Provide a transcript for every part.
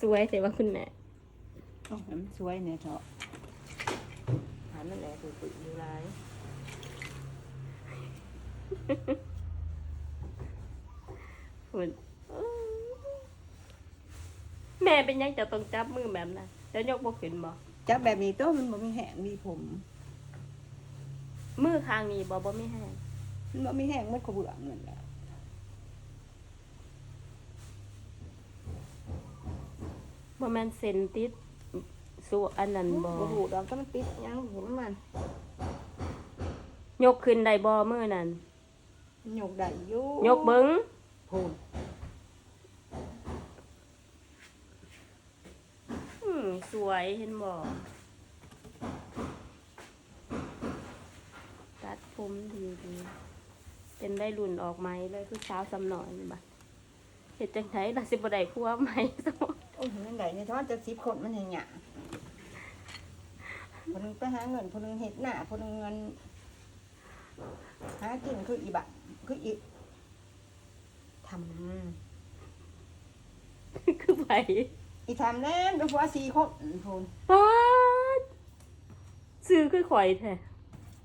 สวยแต่ว่าคุณแม่ต้องให้มันสวยเนี่ยเถอะหามันแหละคือปุ๋ยอยู่ไรคุณแม่เป็นยังจะต้องจับมือแบบนั้นแล้วยกบ่ขึ้นบ่จับแบบนี้ตัวมันบ่มีแห้งมีผม มือข้างนี้บ่บ่มีแห้งมันบ่มีแห้งมันก็เบื่อเงินแหละ บ่แม่นเส้นติดสู่อันนั้นบ่บ่หูดอกก็มันติดยังหูมัน ยกขึ้นได้บ่มือนั้นมันยกได้อยู่ยกเบิ่งพูนอืมสวยเห็นบ่ตัดผมดีดีเป็นได้รุ่นออกไหมเลยคือสาวสำหน่อยนี่บัด เฮ็ดจังไดล่ะสิบ่ได้ผัวใหม่ซะบ่โอ้ยนั่นได้เนี่ยทอดจะสิบคนมันอย่างเงี้ยคนหนึงไปหาเงินคนหนึงเฮ็ดหน้าคนหนึงเงินหากินคืออีบะคืออีทำคือไผอีทำแน่นเป็นผัวสี่คนพูนป๊าดซื้อคือข่อยแท้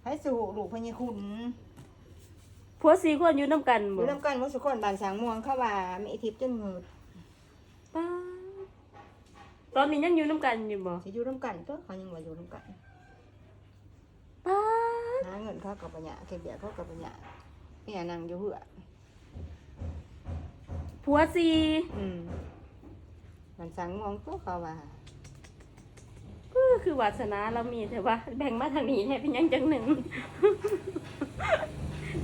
ให้สู่ลูกพญคุณ ผัวสี่คนอยู่นํกันอบ่ยู่น้ำกันว่าสุคนบานสางม่วงเข้าว่ามีทิพย์จนมืดป๊าดตอนนี้ยังอยู่นํกันอยู่บ่สิอยู่น้ำกันตัวเขายังว่าอยู่น้ำกันป๊าดหาเงินเขากับปัญญาเก็บเบี้ยเขากับปัญญาเนี่ยนั่งอยู่เหือผัวสี่อืมบานสางม่วงตัวเขาว่าก็คือวาสนาเรามีแต่ว่าแบ่งมาทางนี้แท้เป็นยังจังหนึ่ง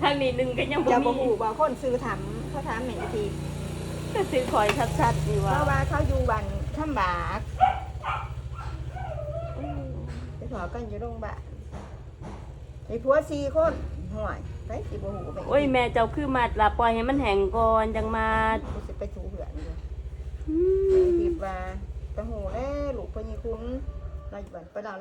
ทางนี้หนึ่งก็ยังบ่จะบ่มีฮู้ว่าคนซื้อถามเขาถามแม่อีทีก็ซื้อคอยชัดๆนี่เพว่าราะว่าเขาอยู่บ้านคำบากอืมไปขอกันอยู่โรงพยาบาลไอ้ผัวสี่คนห่วยไปสิบ่ฮู้ไปโอ้ยแม่เจ้าคือมัดละปล่อยให้มันแห้งก่อนจังมาดกูสิไปถูเหือนอยู่ อืไอ้มทิพย์ว่าตะหูแน่ลูกพญคุณเราอยู่บ้านไปดาว